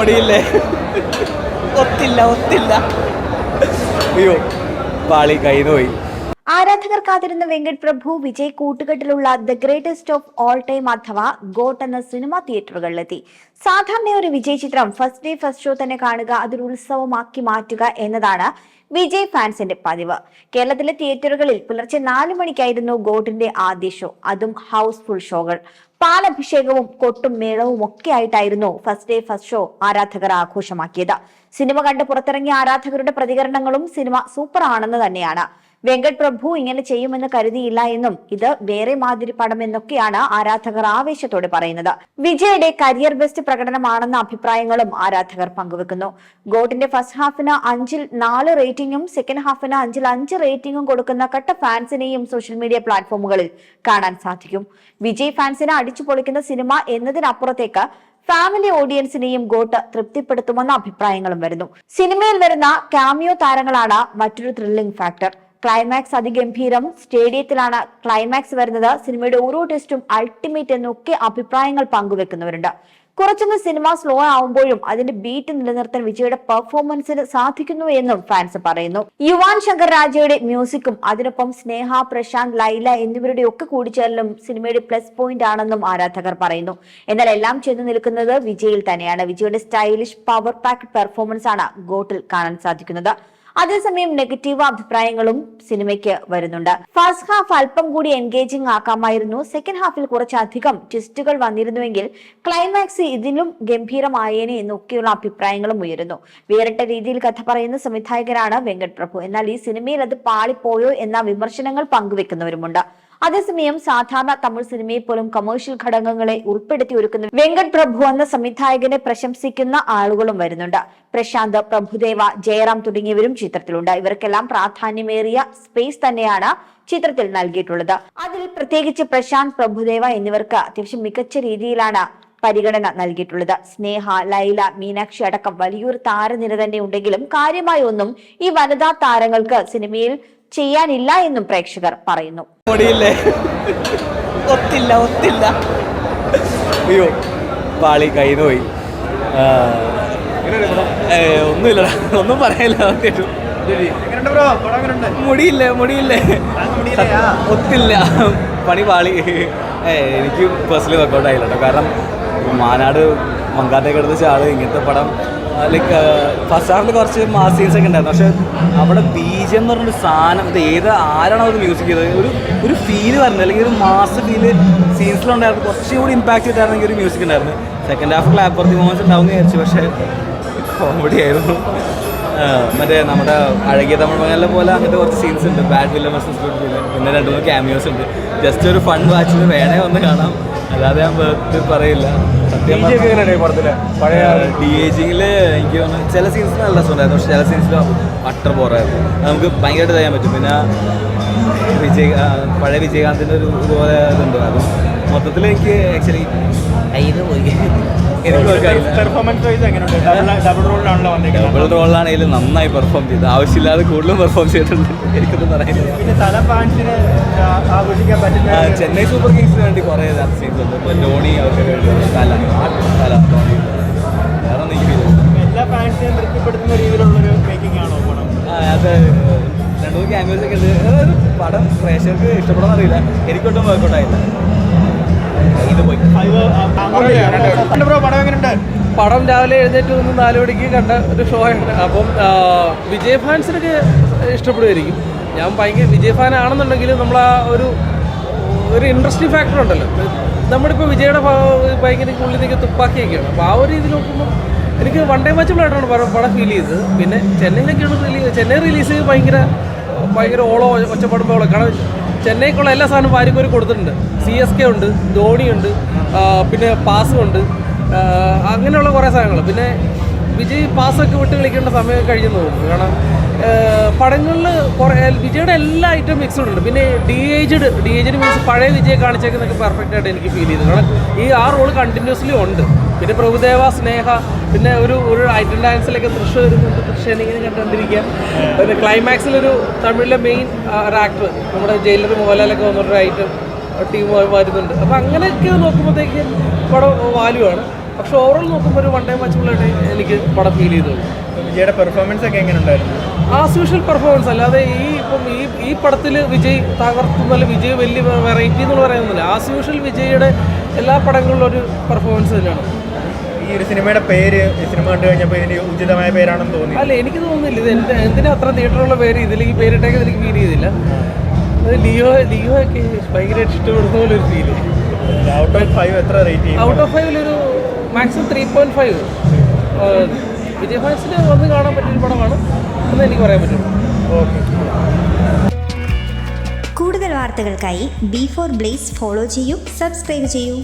പൊടിയില്ലേ? ഒത്തില്ല ഒത്തില്ല. അയ്യോ പാളി കൈ പോയി. ആരാധകർ കാത്തിരുന്ന Venkat Prabhu Vijay കൂട്ടുകെട്ടിലുള്ള the greatest of all time അഥവാ ഗോട്ട് എന്ന സിനിമ തിയേറ്ററുകളിലെത്തി. സാധാരണ ഒരു വിജയ് ചിത്രം ഫസ്റ്റ് ഡേ ഫസ്റ്റ് ഷോ തന്നെ കാണുക അതൊരു ഉത്സവമാക്കി മാറ്റുക എന്നതാണ് വിജയ് ഫാൻസിന്റെ പതിവ്. കേരളത്തിലെ തിയേറ്ററുകളിൽ പുലർച്ചെ നാലു മണിക്കായിരുന്നു ഗോട്ടിന്റെ ആദ്യ ഷോ അതും ഹൗസ്ഫുൾ ഷോകൾ. പാലഭിഷേകവും കൊട്ടും മേളവും ഒക്കെ ആയിട്ടായിരുന്നു ഫസ്റ്റ് ഡേ ഫസ്റ്റ് ഷോ ആരാധകർ ആഘോഷമാക്കിയത്. സിനിമ കണ്ട് പുറത്തിറങ്ങിയ ആരാധകരുടെ പ്രതികരണങ്ങളും സിനിമ സൂപ്പർ ആണെന്ന് തന്നെയാണ്. വെങ്കട് പ്രഭു ഇങ്ങനെ ചെയ്യുമെന്ന് കരുതിയില്ല എന്നും ഇത് വേറെ മാതിരി പടം എന്നൊക്കെയാണ് ആരാധകർ ആവേശത്തോടെ പറയുന്നത്. വിജയുടെ കരിയർ ബെസ്റ്റ് പ്രകടനമാണെന്ന അഭിപ്രായങ്ങളും ആരാധകർ പങ്കുവെക്കുന്നു. ഗോട്ടിന്റെ ഫസ്റ്റ് ഹാഫിന് അഞ്ചിൽ നാല് റേറ്റിംഗും സെക്കൻഡ് ഹാഫിന് അഞ്ചിൽ അഞ്ച് റേറ്റിംഗും കൊടുക്കുന്ന കട്ട ഫാൻസിനെയും സോഷ്യൽ മീഡിയ പ്ലാറ്റ്ഫോമുകളിൽ കാണാൻ സാധിക്കും. വിജയ് ഫാൻസിനെ അടിച്ചു പൊളിക്കുന്ന സിനിമ എന്നതിനപ്പുറത്തേക്ക് ഫാമിലി ഓഡിയൻസിനെയും ഗോട്ട് തൃപ്തിപ്പെടുത്തുമെന്ന അഭിപ്രായങ്ങളും വരുന്നു. സിനിമയിൽ വരുന്ന കാമിയോ താരങ്ങളാണ് മറ്റൊരു ത്രില്ലിംഗ് ഫാക്ടർ. ക്ലൈമാക്സ് അതിഗംഭീരം. സ്റ്റേഡിയത്തിലാണ് ക്ലൈമാക്സ് വരുന്നത്. സിനിമയുടെ ഓരോ ടെസ്റ്റും അൾട്ടിമേറ്റ് എന്നൊക്കെ അഭിപ്രായങ്ങൾ പങ്കുവെക്കുന്നവരുണ്ട്. കുറച്ചൊന്ന് സിനിമ സ്ലോ ആവുമ്പോഴും അതിന്റെ ബീറ്റ് നിലനിർത്താൻ വിജയുടെ പെർഫോമൻസിന് സാധിക്കുന്നു എന്നും ഫാൻസ് പറയുന്നു. യുവാൻ ശങ്കർ രാജയുടെ മ്യൂസിക്കും അതിനൊപ്പം സ്നേഹ പ്രശാന്ത് ലൈല എന്നിവരുടെ ഒക്കെ കൂടിച്ചേരലും സിനിമയുടെ പ്ലസ് പോയിന്റ് ആണെന്നും ആരാധകർ പറയുന്നു. എന്നാൽ എല്ലാം ചെന്ന് നിൽക്കുന്നത് വിജയിൽ തന്നെയാണ്. വിജയുടെ സ്റ്റൈലിഷ് പവർ പാക്ഡ് പെർഫോമൻസ് ആണ് ഗോട്ടിൽ കാണാൻ സാധിക്കുന്നത്. അതേസമയം നെഗറ്റീവ് അഭിപ്രായങ്ങളും സിനിമയ്ക്ക് വരുന്നുണ്ട്. ഫസ്റ്റ് ഹാഫ് അല്പം കൂടി എൻഗേജിംഗ് ആക്കാമായിരുന്നു. സെക്കൻഡ് ഹാഫിൽ കുറച്ചധികം ട്വിസ്റ്റുകൾ വന്നിരുന്നുവെങ്കിൽ ക്ലൈമാക്സ് ഇതിലും ഗംഭീരമായേനെ എന്നൊക്കെയുള്ള അഭിപ്രായങ്ങളും ഉയരുന്നു. വേറിട്ട രീതിയിൽ കഥ പറയുന്ന സംവിധായകനാണ് വെങ്കട് പ്രഭു. എന്നാൽ ഈ സിനിമയിൽ അത് പാളിപ്പോയോ എന്ന വിമർശനങ്ങൾ പങ്കുവെക്കുന്നവരുമുണ്ട്. അതേസമയം സാധാരണ തമിഴ് സിനിമയെ പോലും കമേഴ്ഷ്യൽ ഘടകങ്ങളെ ഉൾപ്പെടുത്തി ഒരുക്കുന്ന വെങ്കട് പ്രഭു എന്ന സംവിധായകനെ പ്രശംസിക്കുന്ന ആളുകളും വരുന്നുണ്ട്. പ്രശാന്ത് പ്രഭുദേവ ജയറാം തുടങ്ങിയവരും ചിത്രത്തിലുണ്ട്. ഇവർക്കെല്ലാം പ്രാധാന്യമേറിയ സ്പേസ് തന്നെയാണ് ചിത്രത്തിൽ നൽകിയിട്ടുള്ളത്. അതിൽ പ്രത്യേകിച്ച് പ്രശാന്ത് പ്രഭുദേവ എന്നിവർക്ക് അത്യാവശ്യം മികച്ച രീതിയിലാണ് പരിഗണന നൽകിയിട്ടുള്ളത്. സ്നേഹ ലൈല മീനാക്ഷി അടക്കം വലിയൊരു താരനിര തന്നെ ഉണ്ടെങ്കിലും കാര്യമായ ഒന്നും ഈ വനിതാ താരങ്ങൾക്ക് സിനിമയിൽ ചെയ്യാനില്ല എന്നും പ്രേക്ഷകർ പറയുന്നു. ഒത്തില്ല ഒത്തില്ല. അയ്യോ പാളി കയ്യിൽ പോയി ഒന്നുമില്ലടാ ഒന്നും പറയാനില്ല മുടിയില്ല മുടിയില്ലേ? ഒത്തില്ല. പണി പാളി എനിക്ക് പേഴ്സണലി വർക്കൗട്ട് ആയില്ല കേട്ടോ കാരണം മാനാട് മങ്കാത്തേക്ക് എടുത്ത ചാൾ ഇങ്ങനത്തെ പടം ലൈക്ക് ഫസ്റ്റ് ഹാഫിൽ കുറച്ച് മാസ് സീൻസ് ഒക്കെ ഉണ്ടായിരുന്നു. പക്ഷെ അവിടെ ബീജം എന്ന് പറഞ്ഞൊരു സാധനം ഇത് ഏത് ആരാണോ അത് മ്യൂസിക് ചെയ്തത് ഒരു ഒരു ഫീൽ വരുന്നത് അല്ലെങ്കിൽ ഒരു മാസ് ഫീൽ സീൻസിലുണ്ടായിരുന്നു കുറച്ചും കൂടി ഇമ്പാക്ട് ചെയ്തായിരുന്നെങ്കിൽ ഒരു മ്യൂസിക് ഉണ്ടായിരുന്നു. സെക്കൻഡ് ഹാഫ് ക്ലാപ്പ് പെർഫോമൻസ് ഉണ്ടാവും എന്ന് വിചാരിച്ചു. പക്ഷേ കോമഡി ആയിരുന്നു. മറ്റേ നമ്മുടെ അഴകിയ തമിഴ് മകനെ പോലെ അങ്ങനത്തെ കുറച്ച് സീൻസ് ഉണ്ട്. ബാഡ് വില്ല വേഴ്സസ് പിന്നെ രണ്ട് മൂന്ന് ക്യാമിയോസ് ഉണ്ട്. ജസ്റ്റ് ഒരു ഫൺ വാച്ചിന് വേണേ ഒന്ന് കാണാം. അല്ലാതെ ഞാൻ വെറുതെ പറയില്ല. സത്യം പഴയ ഡി ഏജിങ്ങിൽ എനിക്ക് തോന്നുന്നു ചില സീൻസിൽ നല്ല രസമുണ്ടായിരുന്നു. പക്ഷെ ചില സീൻസിൽ അട്ടർ പോറായിരുന്നു നമുക്ക് ഭയങ്കരമായിട്ട് ചെയ്യാൻ പറ്റും. പിന്നെ വിജയ് പഴയ വിജയകാന്തിന്റെ ഒരു ഇതുപോലെ ഇതുണ്ട്. അതും മൊത്തത്തിൽ എനിക്ക് ആക്ച്വലി കയ്യിൽ പോയി പെർഫോമൻസ് വൈസ് എങ്ങനെയുണ്ട്? ഡബിൾ റോളിലാണല്ലോ ഡബിൾ റോളാണെങ്കിലും നന്നായി പെർഫോം ചെയ്ത്. ആവശ്യമില്ലാതെ കൂടുതലും പെർഫോം ചെയ്തിട്ടുണ്ട്. എനിക്കൊന്നും പറയുന്നത് പിന്നെ തല ഫാൻസിന് ആഘോഷിക്കാൻ ആ, പറ്റുന്ന ചെന്നൈ സൂപ്പർ കിങ്സിന് വേണ്ടി കുറേ സീൻസ് ഉണ്ട്. ഇപ്പോൾ ധോണി അവർക്ക് വേണ്ടി തല. ആ തല ധോണി. വേറെ ഒന്നും എനിക്ക് എല്ലാ ഫാൻസിനെയും തൃപ്തിപ്പെടുത്തുന്ന രീതിയിലുള്ളൊരു മേക്കിംഗ് ആണോ പടം ആ, അത് രണ്ടു മൂന്ന് ക്യാമറസ് ഒക്കെ ഉണ്ട് പടം പ്രേക്ഷകർക്ക് ഇഷ്ടപ്പെടാൻ അറിയില്ല. എനിക്കൊട്ടും വർക്കൗട്ട് ആയില്ല. ബ്രോ പടം പടം രാവിലെ എഴുന്നേറ്റ് വന്ന് നാല് മണിക്ക് കണ്ട ഒരു ഷോ ആണ്. അപ്പം വിജയ ഫാൻസിനൊക്കെ ഇഷ്ടപ്പെടുമായിരിക്കും. ഞാൻ ഭയങ്കര വിജയ് ഫാൻ ആണെന്നുണ്ടെങ്കിൽ നമ്മൾ ആ ഒരു ഒരു ഇൻട്രസ്റ്റിംഗ് ഫാക്ടർ ഉണ്ടല്ലോ. നമ്മളിപ്പോൾ വിജയുടെ ഭയങ്കര ഉള്ളിൽ നിൽക്കുക തുപ്പാക്കിയൊക്കെയാണ്. അപ്പോൾ ആ ഒരു രീതിയിൽ നോക്കുമ്പോൾ എനിക്ക് വൺ ഡേ മാച്ചബിളായിട്ടാണ് പടം പടം ഫീൽ ചെയ്തത്. പിന്നെ ചെന്നൈയിലൊക്കെയാണ് റിലീസ് ചെന്നൈ റിലീസ് ഭയങ്കര ഭയങ്കര ഓളോ ഒച്ചപ്പാടുമ്പോളോ കാരണം ചെന്നൈക്കുള്ള എല്ലാ സാധനവും വാരിക്കോരി കൊടുത്തിട്ടുണ്ട്. സി എസ് കെ ഉണ്ട് ധോണിയുണ്ട് പിന്നെ പാസുണ്ട് അങ്ങനെയുള്ള കുറേ സാധനങ്ങൾ. പിന്നെ വിജയ് പാസ്സൊക്കെ വിട്ട് കളിക്കേണ്ട സമയം കഴിഞ്ഞു തോന്നുന്നു കാരണം പടങ്ങളിൽ കുറേ വിജയുടെ എല്ലാ ഐറ്റം മിക്സ്ഡ് ഉണ്ട്. പിന്നെ de aged de aged means പഴയ വിജയെ കാണിച്ചേക്കുന്നൊക്കെ പെർഫെക്റ്റ് ആയിട്ട് എനിക്ക് ഫീൽ ചെയ്തു. കാരണം ഈ ആ റോൾ കണ്ടിന്യൂസ്ലി ഉണ്ട്. പിന്നെ പ്രഭുദേവ സ്നേഹ പിന്നെ ഒരു ഒരു ഐറ്റം ഡാൻസിലൊക്കെ തൃശ്ശ വരുന്നുണ്ട് തൃശ്ശേനെ ഇങ്ങനെ കണ്ടുകൊണ്ടിരിക്കുക. പിന്നെ ക്ലൈമാക്സിലൊരു തമിഴിലെ മെയിൻ ഒരു ആക്ടർ നമ്മുടെ ജയിലർ മോഹൻലാലൊക്കെ വന്നിട്ടൊരു ഐറ്റം ടീം വരുന്നുണ്ട് അപ്പോൾ അങ്ങനെയൊക്കെ നോക്കുമ്പോഴത്തേക്ക് പടം വാല്യൂ ആണ്. പക്ഷെ ഓവറോൾ നോക്കുമ്പോൾ ഒരു വൺ ടൈം വാച്ചബിളായിട്ട് എനിക്ക് പടം ഫീൽ ചെയ്തു. വിജയുടെ പെർഫോമൻസ് ഒക്കെ എങ്ങനെ ഉണ്ടായിരുന്നു? ആസ് യൂഷ്വൽ പെർഫോമൻസ് അല്ലാതെ ഈ ഇപ്പം ഈ ഈ പടത്തിൽ വിജയ് തകർത്തുന്നല്ല വിജയ് വലിയ വെറൈറ്റി എന്ന് പറയുന്നില്ല ആസ് യൂഷ്വൽ വിജയുടെ എല്ലാ പടങ്ങളിലും ഒരു പെർഫോമൻസ് തന്നെയാണ്. ഈ ഒരു സിനിമയുടെ പേര് സിനിമ കണ്ടു കഴിഞ്ഞപ്പോൾ ഇതിന് ഉചിതമായ പേരാണെന്ന് തോന്നി. അല്ല എനിക്ക് തോന്നുന്നില്ല. ഇത് എന്ത് എന്തിനാ അത്ര തിയേറ്ററുള്ള പേര്? ഇതിൽ ഈ പേരിട്ടേക്ക് എനിക്ക് ഫീൽ ചെയ്തില്ല. അത് ലിയോ ലിയോ ഒക്കെ ഭയങ്കരമായിട്ട് ഇഷ്ടപ്പെടുന്ന പോലെ ഒരു ഫീൽ ഔട്ട് ഓഫ് ഫൈവ് എത്ര റേറ്റ് ചെയ്യും? Out of ഫൈവിലൊരു maximum three point five Vijay ഫാൻസിന് വന്ന് കാണാൻ പറ്റിയൊരു പടമാണ് എന്ന് എനിക്ക് പറയാൻ പറ്റും ഓക്കെ. കൂടുതൽ വാർത്തകൾക്കായി ബി ഫോർ ബ്ലേസ് ഫോളോ ചെയ്യൂ സബ്സ്ക്രൈബ് ചെയ്യൂ.